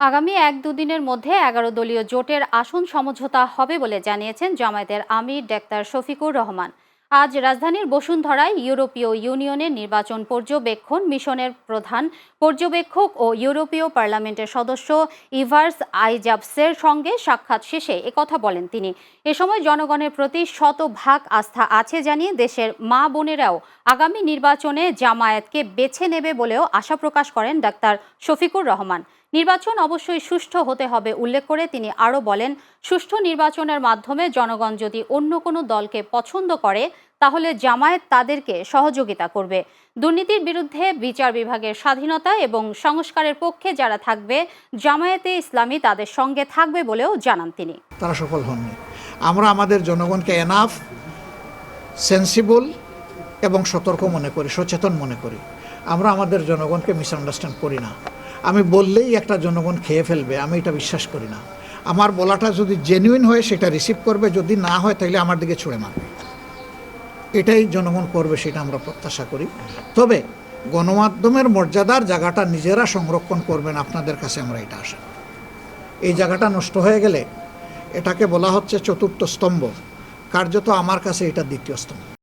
আগামী এক দুদিনের মধ্যে এগারো দলীয় জোটের আসন সমঝোতা হবে বলে জানিয়েছেন জামায়াতের আমির ডাক্তার শফিকুর রহমান। আজ রাজধানীর বসুন্ধরায় ইউরোপীয় ইউনিয়নের নির্বাচন পর্যবেক্ষণ মিশনের প্রধান পর্যবেক্ষক ও ইউরোপীয় পার্লামেন্টের সদস্য ইভার্স আইজাবসের সঙ্গে সাক্ষাৎ শেষে একথা বলেন তিনি। এ সময় জনগণের প্রতি শতভাগ আস্থা আছে জানিয়ে দেশের মা বোনেরাও আগামী নির্বাচনে জামায়াতকে বেছে নেবে বলেও আশা প্রকাশ করেন ডাক্তার শফিকুর রহমান। নির্বাচন অবশ্যই সুষ্ঠু হতে হবে উল্লেখ করে তিনি আরও বলেন, সুষ্ঠু নির্বাচনের মাধ্যমে জনগণ যদি অন্য কোনো দলকে পছন্দ করে, তাহলে জামায়াত তাদেরকে সহযোগিতা করবে। দুর্নীতির বিরুদ্ধে বিচার বিভাগের স্বাধীনতা এবং সংস্কারের পক্ষে যারা থাকবে, জামায়াতে ইসলামী তাদের সঙ্গে থাকবে বলেও জানান তিনি। তারা সফল হননি। আমরা আমাদের জনগণকে এনাফ সেন্সিবল এবং সতর্ক মনে করি, সচেতন মনে করি। আমরা আমাদের জনগণকে মিসআন্ডারস্ট্যান্ড করি না। আমি বললেই একটা জনগণ খেয়ে ফেলবে, আমি এটা বিশ্বাস করি না। আমার বলাটা যদি জেনুইন হয়, সেটা রিসিভ করবে, যদি না হয় তাহলে আমার দিকে ছুঁড়ে মারবে। এটাই জনগণ করবে, সেটা আমরা প্রত্যাশা করি। তবে গণমাধ্যমের মর্যাদার জায়গাটা নিজেরা সংরক্ষণ করবেন, আপনাদের কাছে আমরা এটা আশা এই জায়গাটা নষ্ট হয়ে গেলে এটাকে বলা হচ্ছে চতুর্থ স্তম্ভ। কার্যত আমার কাছে এটা দ্বিতীয় স্তম্ভ।